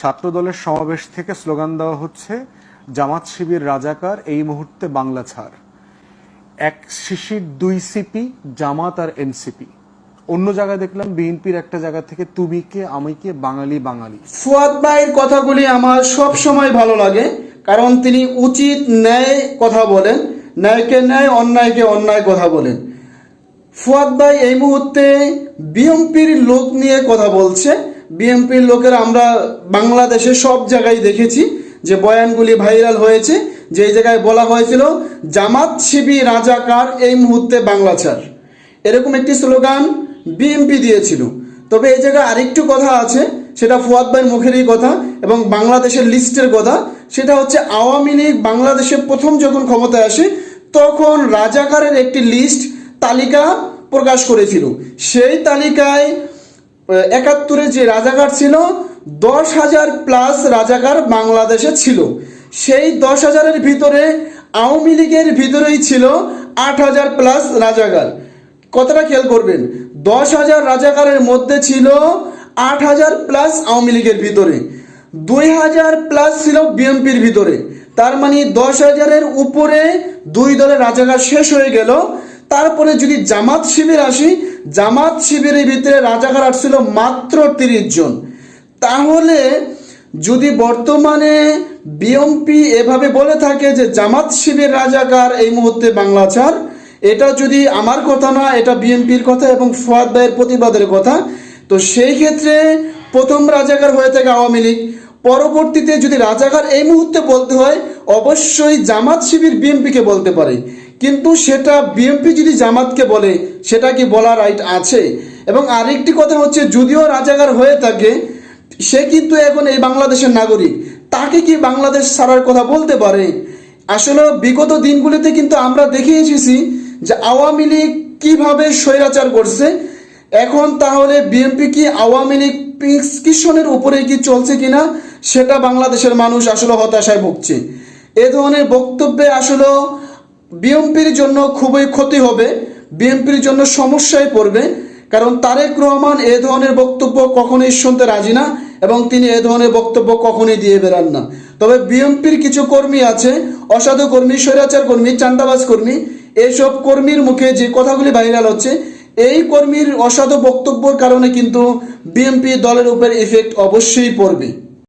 ছাত্রদলের সমাবেশ থেকে স্লোগান দেওয়া হচ্ছে, জামাত শিবির রাজাকার, এই মুহূর্তে বাংলা ছাড়। এক শিশির, দুই সিপি, জামাত আর এনসিপি। অন্য জায়গায় দেখলাম বিএনপির একটা জায়গা থেকে তুমি কে আমি কে বাঙালি বাঙালি। ফুয়াদ ভাইয়ের কথাগুলি আমার সব সময় ভালো লাগে, কারণ তিনি উচিত ন্যায় কথা বলেন, ন্যায়কে ন্যায়, অন্যায়কে অন্যায় কথা বলেন। ফুয়াদ ভাই এই মুহূর্তে বিএমপির লোক নিয়ে কথা বলছে বিএমপির লোকের আমরা বাংলাদেশে সব জায়গায় দেখেছি যে বয়ানগুলি ভাইরাল হয়েছে। যে জায়গায় বলা হয়েছিল, জামাত শিবি রাজাকার এই মুহূর্তে বাংলা ছাড়? এরকম একটি স্লোগান বিএমপি দিয়েছিল। তবে এই জায়গায় আরেকটু কথা আছে, সেটা ফুয়াদ ভাইয়ের মুখেরই কথা এবং বাংলাদেশের লিস্টের কথা। সেটা হচ্ছে, আওয়ামী লীগ বাংলাদেশে প্রথম যখন ক্ষমতায় আসে, তখন রাজাকারের একটি লিস্ট তালিকা প্রকাশ করেছিল। সেই তালিকায় একাত্তরে যে রাজাকার ছিল, দশ হাজার প্লাস রাজাকার বাংলাদেশে ছিল। সেই দশ হাজারের ভিতরে আওয়ামী লীগের ভিতরেই ছিল আট হাজার প্লাস রাজাকার। কতটা খেয়াল করবেন, দশ হাজার রাজাকারের মধ্যে ছিল আট হাজার প্লাস আওয়ামী লীগের ভিতরে। দুই হাজার প্লাস ছিল বিএনপির ভিতরে। তার মানে দশ হাজারের উপরে দুই দলের রাজাকার শেষ হয়ে গেল। তারপরে যদি জামাত শিবির আসি জামাত শিবিরের ভিতরে রাজাকার আসছিল মাত্র তিরিশ জন। তাহলে যদি বর্তমানে বিএমপি এভাবে বলে থাকে যে জামাত শিবির রাজাকার, এই মুহূর্তে বাংলা ছাড়, এটা যদি আমার কথা না, এটা বিএনপির কথা এবং ফুয়াদ ভাইয়ের প্রতিবাদের কথা, তো সেই ক্ষেত্রে প্রথম রাজাকার হয়ে থাকে আওয়ামী লীগ। পরবর্তীতে যদি রাজাকার এই মুহূর্তে বলতে হয়, অবশ্যই জামাত শিবির বিএনপিকে বলতে পারে। কিন্তু সেটা বিএনপি যদি জামাতকে বলে, সেটা কি বলার রাইট আছে? এবং আরেকটি কথা হচ্ছে, যদিও রাজাকার হয়ে থাকে, সে কিন্তু এখন এই বাংলাদেশের নাগরিক। তাকে কি বাংলাদেশ ছাড়ার কথা বলতে পারে? আসলে বিগত দিনগুলিতে কিন্তু আমরা দেখে এসেছি যে আওয়ামী লীগ কীভাবে স্বৈরাচার করছে। এখন তাহলে বিএনপি কি আওয়ামী লীগ প্রিসক্রিপশনের উপরে কি চলছে কিনা, সেটা বাংলাদেশের মানুষ আসলে হতাশায় ভুগছে। এ ধরনের বক্তব্যে আসলে বিএনপির জন্য খুবই ক্ষতি হবে, বিএমপির জন্য সমস্যায় পড়বে, কারণ তারেক রহমান এ ধরনের বক্তব্য কখনোই শুনতে রাজি না এবং তিনি এ ধরনের বক্তব্য কখনোই দিয়ে বেড়ান না। তবে বিএনপির কিছু কর্মী আছে, অসাধু কর্মী, স্বৈরাচার কর্মী চান্দাবাজ কর্মী এইসব কর্মীর মুখে যে কথাগুলি ভাইরাল হচ্ছে, এই কর্মীর অসাধু বক্তব্যর কারণে কিন্তু বিএনপি দলের উপর ইফেক্ট অবশ্যই পড়বে।